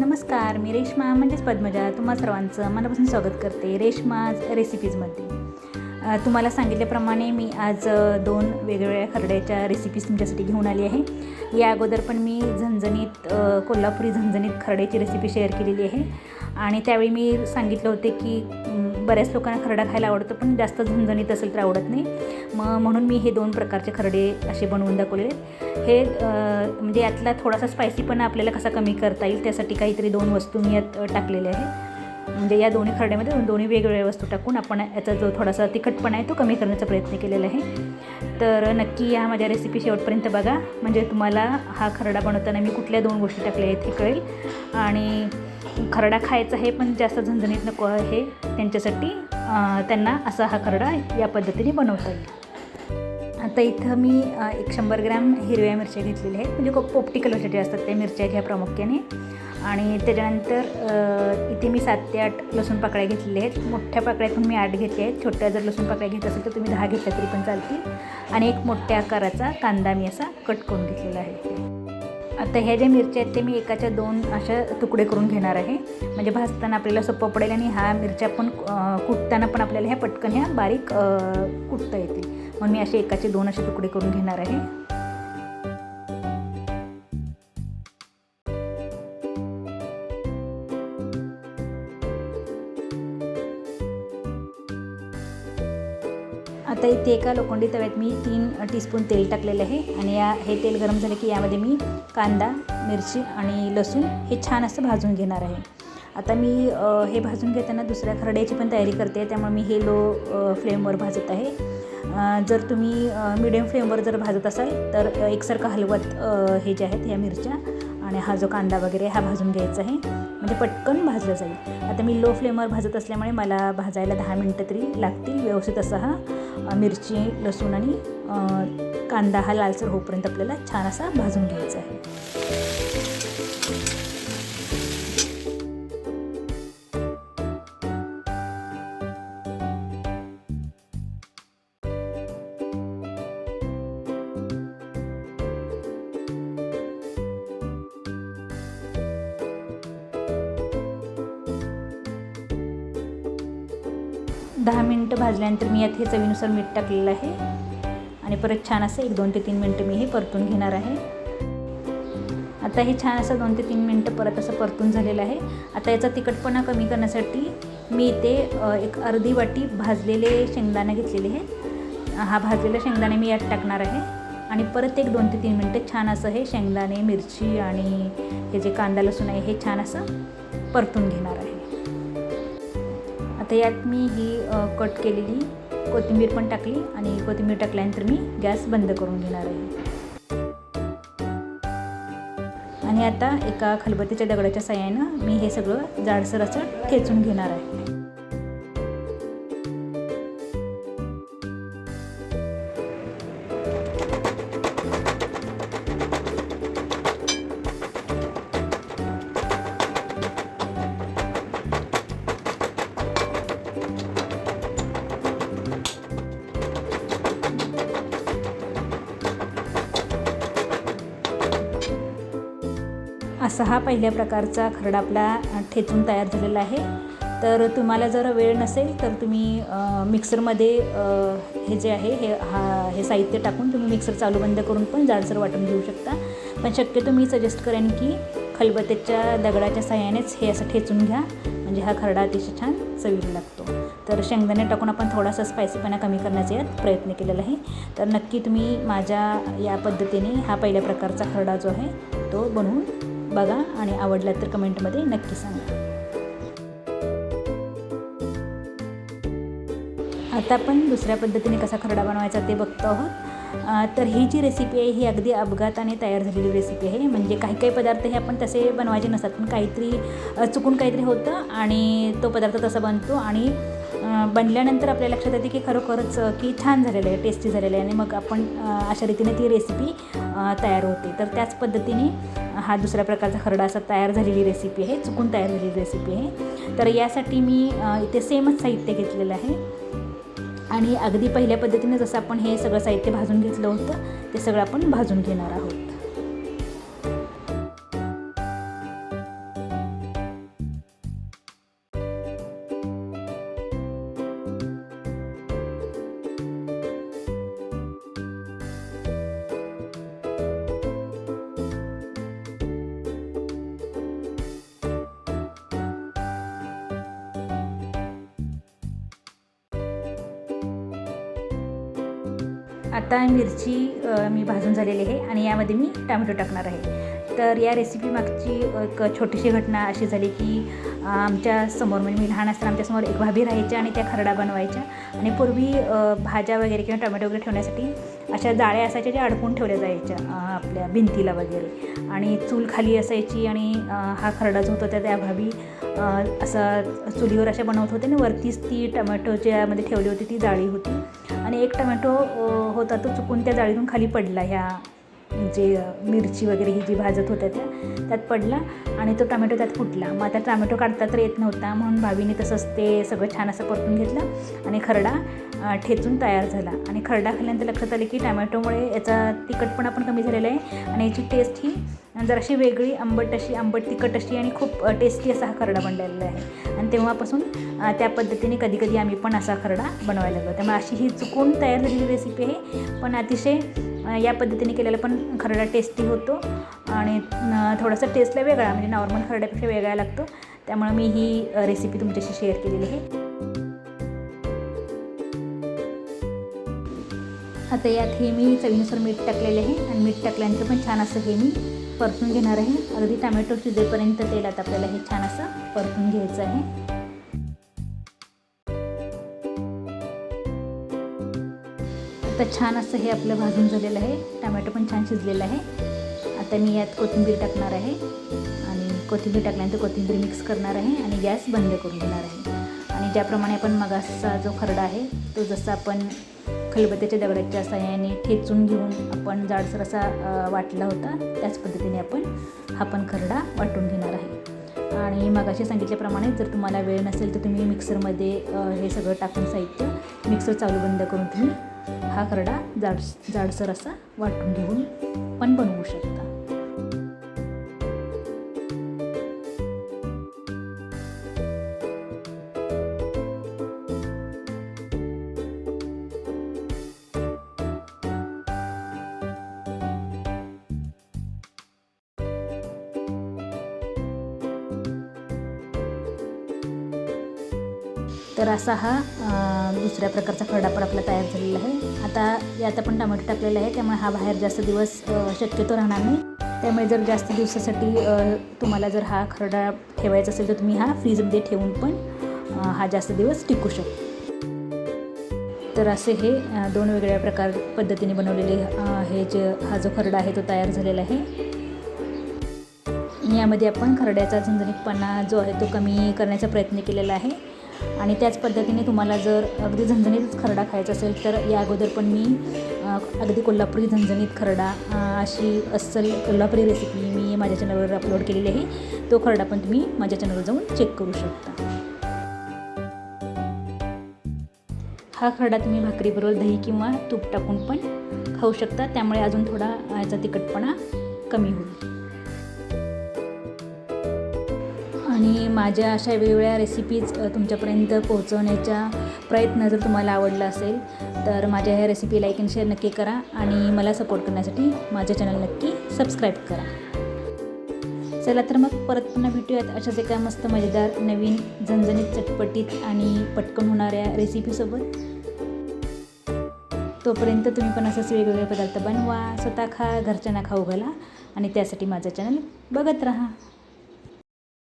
नमस्कार मी रेश्मा म्हणजेच पद्मजा. तुम्हा सर्वांचं मनापासून स्वागत करते रेश्मा रेसिपीजमध्ये तुम्हाला सांगितल्याप्रमाणे मी आज दोन वेगवेगळ्या खरड्याच्या रेसिपीज तुमच्यासाठी घेऊन आली आहे. या अगोदर पण मी झणझणीत कोल्हापुरी झणझणीत खरड्याची रेसिपी शेअर केलेली आहे. आणि त्यावेळी मी सांगितलं होते की बऱ्याच लोकांना खरडा खायला आवडतो पण जास्त झणझणीत असेल तर आवडत नाही. मग म्हणून मी हे दोन प्रकारचे खरडे असे बनवून दाखवलेले हे म्हणजे यातला थोडासा स्पायसीपणा आपल्याला कसा कमी करता येईल त्यासाठी काहीतरी दोन वस्तू मी यात टाकलेल्या आहेत. म्हणजे या दोन्ही खरड्यामध्ये दोन्ही वेगवेगळ्या वस्तू टाकून आपण याचा जो थोडासा तिखटपणा आहे तो कमी करण्याचा प्रयत्न केलेला आहे. तर नक्की या माझ्या रेसिपी शेवटपर्यंत बघा. म्हणजे तुम्हाला हा खरडा बनवताना मी कुठल्या दोन गोष्टी टाकल्या आहेत हे कळेल. आणि खरडा खायचा आहे पण जास्त झणझणीत नको आहे. त्यांच्यासाठी त्यांना असा हा खरडा या पद्धतीने बनवता येईल. आता इथं मी एक शंभर ग्रॅम हिरव्या मिरच्या घेतलेल्या आहेत. म्हणजे खूप पोपटी कलरच्या ज्या असतात त्या मिरच्या घ्या प्रामुख्याने. आणि त्याच्यानंतर इथे मी सात ते आठ लसूण पाकळ्या घेतलेल्या आहेत. मोठ्या पाकळ्यातून मी आठ घेतल्या आहेत. छोट्या जर लसूण पाकळ्या घेत असेल तर तुम्ही दहा घेतल्या तरी पण चालतील. आणि एक मोठ्या आकाराचा कांदा मी असा कट करून घेतलेला आहे. आता ह्या ज्या मिरच्या आहेत ते मी एकाच्या दोन अशा तुकडे करून घेणार आहे. म्हणजे भाजताना आपल्याला सोपं पडेल आणि ह्या मिरच्या पण कुटताना पण आपल्याला ह्या पटकन ह्या बारीक कुटता येतील. म्हणून मी असे एकाचे दोन असे तुकडे करून घेणार आहे. आता इथे एका लोखंडी तव्यात मी तीन टीस्पून तेल टाकलेलं आहे. आणि या हे तेल गरम झालं की यामध्ये मी कांदा मिरची आणि लसूण हे छान असं भाजून घेणार आहे. आता मी हे भाजून घेताना दुसऱ्या खरड्याची पण तयारी करते. त्यामुळे मी हे लो फ्लेमवर भाजत आहे. जर तुम्ही मिडियम फ्लेमवर जर भाजत असाल तर एकसारखं हलवत हे जे आहेत ह्या मिरच्या आणि हा जो कांदा वगैरे हा भाजून घ्यायचा आहे. म्हणजे पटकन भाजलं जाईल. आता मी लो फ्लेमवर भाजत असल्यामुळे मला भाजायला दहा मिनटं तरी लागतील. व्यवस्थित असा हा मिरची लसूण आणि कांदा हा लालसर होईपर्यंत आपल्याला छान असा भाजून घ्यायचा आहे. दहा मिनटं भाजल्यानंतर मी यात हे चवीनुसार मीठ टाकलेलं आहे. आणि परत छान असं एक दोन ते तीन मिनटं मी हे परतून घेणार आहे. आता हे छान असं दोन ते तीन मिनटं परत असं परतून झालेलं आहे. आता याचा तिखटपणा कमी करण्यासाठी मी इथे एक अर्धी वाटी भाजलेले शेंगदाणे घेतलेले आहेत. हा भाजलेला शेंगदाणे मी यात टाकणार आहे. आणि परत एक दोन ते तीन मिनटं छान असं हे शेंगदाणे मिरची आणि हे जे कांदा लसूण आहे हे छान असं परतून घेणार आहे. आता यात मी ही कट केलेली कोथिंबीर पण टाकली आणि कोथिंबीर टाकल्यानंतर मी गॅस बंद करून घेणार आहे. आणि आता एका खलबत्तीच्या दगडाच्या साह्यानं मी हे सगळं जाडसर असं ठेचून घेणार आहे. असा हा पहिल्या प्रकारचा खरडा आपला ठेचून तयार झालेला आहे. तर तुम्हाला जर वेळ नसेल तर तुम्ही मिक्सरमध्ये हे जे आहे हे हा हे साहित्य टाकून तुम्ही मिक्सर चालू बंद करून पण जाडसर वाटून घेऊ शकता. पण शक्यतो मी सजेस्ट करेन की खलबत्त्याच्या दगडाच्या साह्यानेच हे असं ठेचून घ्या. म्हणजे हा खरडा अतिशय छान चवीला लागतो. तर शेंगदाणे टाकून आपण थोडासा स्पायसीपणा कमी करण्याचा यात प्रयत्न केलेला आहे. तर नक्की तुम्ही माझ्या या पद्धतीने हा पहिल्या प्रकारचा खरडा जो आहे तो बनवून बघा आणि आवडला तर कमेंटमध्ये नक्की सांगा. आता आपण दुसऱ्या पद्धतीने कसा खरडा बनवायचा ते बघतो आहोत. तर ही जी रेसिपी आहे ही अगदी अपघाताने तयार झालेली रेसिपी आहे. म्हणजे काही काही पदार्थ हे आपण तसे बनवायचे नसतात पण काहीतरी चुकून काहीतरी होतं आणि तो पदार्थ तसा बनतो आणि बनल्यानंतर आपल्या लक्षात येते की खरोखरच की छान झालेलं आहे टेस्टी झालेलं आहे. आणि मग आपण अशा रीतीने ती रेसिपी तयार होते. तर त्याच पद्धतीने हा दुसऱ्या प्रकारचा खरडा असा तयार झालेली रेसिपी आहे चुकून तयार झालेली रेसिपी आहे. तर यासाठी मी इथे सेमच साहित्य घेतलेलं आहे. आणि अगदी पहिल्या पद्धतीने जसं आपण हे सगळं साहित्य भाजून घेतलं होतं ते सगळं आपण भाजून घेणार आहोत. आता मिरची मी भाजून झालेली आहे आणि यामध्ये मी टॅमॅटो टाकणार आहे. तर या रेसिपी मागची एक छोटीशी घटना अशी झाली की आमच्यासमोर म्हणजे मी लहान असताना आमच्यासमोर एक भाभी राहायच्या आणि त्या खरडा बनवायच्या. आणि पूर्वी भाज्या वगैरे किंवा टोमॅटो वगैरे ठेवण्यासाठी अशा जाळ्या असायच्या ज्या अडकून ठेवल्या जायच्या आपल्या भिंतीला वगैरे. आणि चूल खाली असायची आणि हा खरडा जो होता त्या त्या भाभी असं चुलीवर अशा बनवत होते आणि वरतीच ती टमॅटोच्यामध्ये ठेवली होती ती जाळी होती. आणि एक टमॅटो होता तो चुकून त्या जाळीतून खाली पडला. ह्या जे मिरची वगैरे ही जी भाजत होत्या त्या त्यात पडला आणि तो टमॅटो त्यात फुटला. मग आता टमॅटो काढता तर येत नव्हता म्हणून भावीने तसंच ते सगळं छान असं परतून घेतलं आणि खरडा ठेचून तयार झाला. आणि खरडा खाल्ल्यानंतर लक्षात आलं की टमॅटोमुळे याचा तिखटपणा पण कमी झालेला आहे आणि याची टेस्ट ही जराशी वेगळी आंबट अशी आंबट तिखट अशी आणि खूप टेस्टी असा हा खरडा बनलेला आहे. आणि तेव्हापासून त्या पद्धतीने कधी कधी आम्ही पण असा खरडा बनवायला लागलो. त्यामुळे अशी ही चुकून तयार झालेली रेसिपी आहे. पण अतिशय या पद्धतीने केलेला पण खरडा टेस्टी होतो. आणि थोडासा टेस्टला वेगळा म्हणजे नॉर्मल खरड्यापेक्षा वेगळा लागतो. त्यामुळे मी ही रेसिपी तुमच्याशी शेअर केलेली आहे. आता यात हे मी चवीनुसार मीठ टाकलेले आहे. आणि मीठ टाकल्यानंतर पण छान असं हे मी परतून घेणार आहे. अगदी टमॅटो शिजेपर्यंत तेलात आपल्याला हे छान असं परतून घ्यायचं आहे. आता छान असं हे आपलं भाजून झालेलं आहे. टमॅटो पण छान शिजलेलं आहे. आता मी यात कोथिंबीर टाकणार आहे. आणि कोथिंबीर टाकल्यानंतर कोथिंबीर मिक्स करणार आहे आणि गॅस बंद करून घेणार आहे. आणि ज्याप्रमाणे आपण मगासचा जो खरडा आहे तो जसा आपण खलबत्त्याच्या दगडाच्या साह्याने ठेचून घेऊन आपण जाडसर असा वाटला होता. त्याच पद्धतीने आपण हा पण खरडा वाटून घेणार आहे. आणि मगाशी सांगितल्याप्रमाणे जर तुम्हाला वेळ नसेल तर तुम्ही मिक्सरमध्ये हे सगळं टाकून साहित्य मिक्सर चालू बंद करून तुम्ही हा खरडा जाड जाडसर असा वाटून घेऊन पण बनवू शकता. तर असा हा दुसऱ्या प्रकारचा खरडा पण आपला तयार झालेला आहे. आता यात आपण टमाटो टाकलेला आहे त्यामुळे हा बाहेर जास्त दिवस शक्यतो राहणार नाही. त्यामुळे जर जास्त दिवसासाठी तुम्हाला जर हा खरडा ठेवायचा असेल तर तुम्ही हा फ्रीजमध्ये ठेवून पण हा जास्त दिवस टिकू शकतो. तर असे हे दोन वेगळ्या प्रकार पद्धतीने बनवलेले हे जे हा जो खरडा आहे तो तयार झालेला आहे. यामध्ये आपण खरड्याचा झणझणीतपणा जो आहे तो कमी करण्याचा प्रयत्न केलेला आहे. आणि त्याच पद्धतीने तुम्हाला जर अगदी झणझणीतच खरडा खायचा असेल तर या अगोदर पण मी अगदी कोल्हापुरी झणझणीत खरडा अशी अस्सल कोल्हापुरी रेसिपी मी माझ्या चॅनलवर अपलोड केलेली आहे. तो खरडा पण तुम्ही माझ्या चॅनलवर जाऊन चेक करू शकता. हा खरडा तुम्ही भाकरीबरोबर दही किंवा तूप टाकून पण खाऊ शकता. त्यामुळे अजून थोडा याचा तिखटपणा कमी होईल. आणि माझ्या अशा वेगवेगळ्या रेसिपीज तुमच्यापर्यंत पोहोचवण्याचा प्रयत्न जर तुम्हाला आवडला असेल तर माझ्या ह्या रेसिपी लाईक अँड शेअर नक्की करा आणि मला सपोर्ट करण्यासाठी माझं चॅनल नक्की सबस्क्राईब करा. चला तर मग परत पुन्हा भेटूयात अशाच एका मस्त मजेदार नवीन झणझणीत चटपटीत आणि पटकन होणाऱ्या रेसिपीसोबत तोपर्यंत तुम्ही पण असेच वेगवेगळे पदार्थ बनवा स्वतः खा घरच्यांना खाऊ घाला आणि त्यासाठी माझं चॅनल बघत राहा.